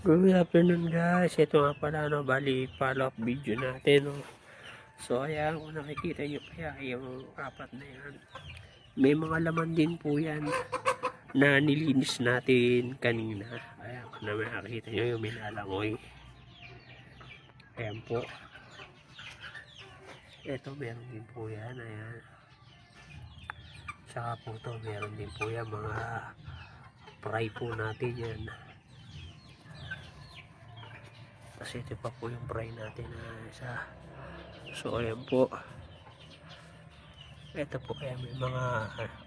Good afternoon guys. Ito nga pala no, bali follow up video natin no. So ayan, kung nakikita nyo pa yan, yung apat na yan. May mga laman din po yan na nilinis natin kanina. Ayan, kung na makikita nyo yung minalangoy. Ayan po. Ito meron din po yan. Ayan. Saka po to meron din po yan mga fry po natin yan. Kasi ito pa po yung fry natin na isa. So ayan po. Ito po kaya may mga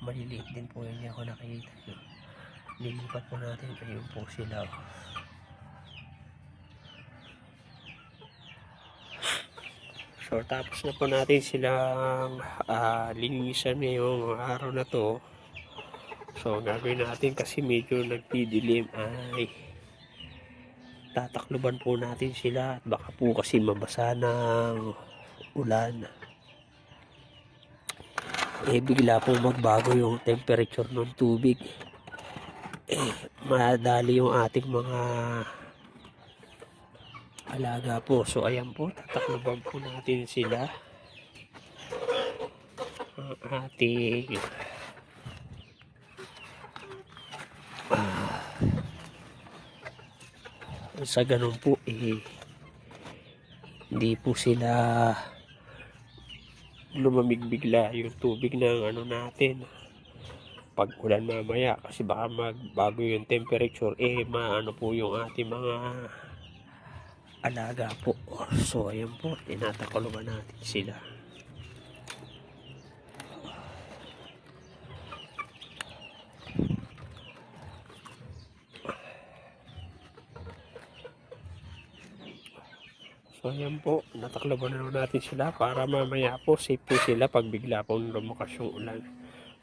maliliit din po yun. Ako nakikita yun. Nilipat po natin. Ayun po sila. So tapos na po natin silang ah, linisan ngayong araw na to. So gagawin natin kasi medyo nagdidilim ay tatakluban po natin sila at baka po kasi mabasa ng ulan. Eh bigla po magbago yung temperature ng tubig. Eh madali yung ating mga alaga po. So ayan po tatakluban po natin sila. Ang ating sa ganun po eh hindi po sila lumamig bigla. Yung tubig ng ano natin pag ulan mamaya kasi baka magbago yung temperature eh maano po yung ating mga alaga po. So ayan po tinatakuluban natin sila So ayan po, natakloban na natin sila para mamaya po safe po sila pag bigla pong lumakas yung ulan.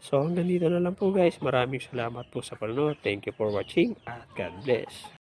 So hanggang dito na lang po guys. Maraming salamat po sa panonood. Thank you for watching at God bless.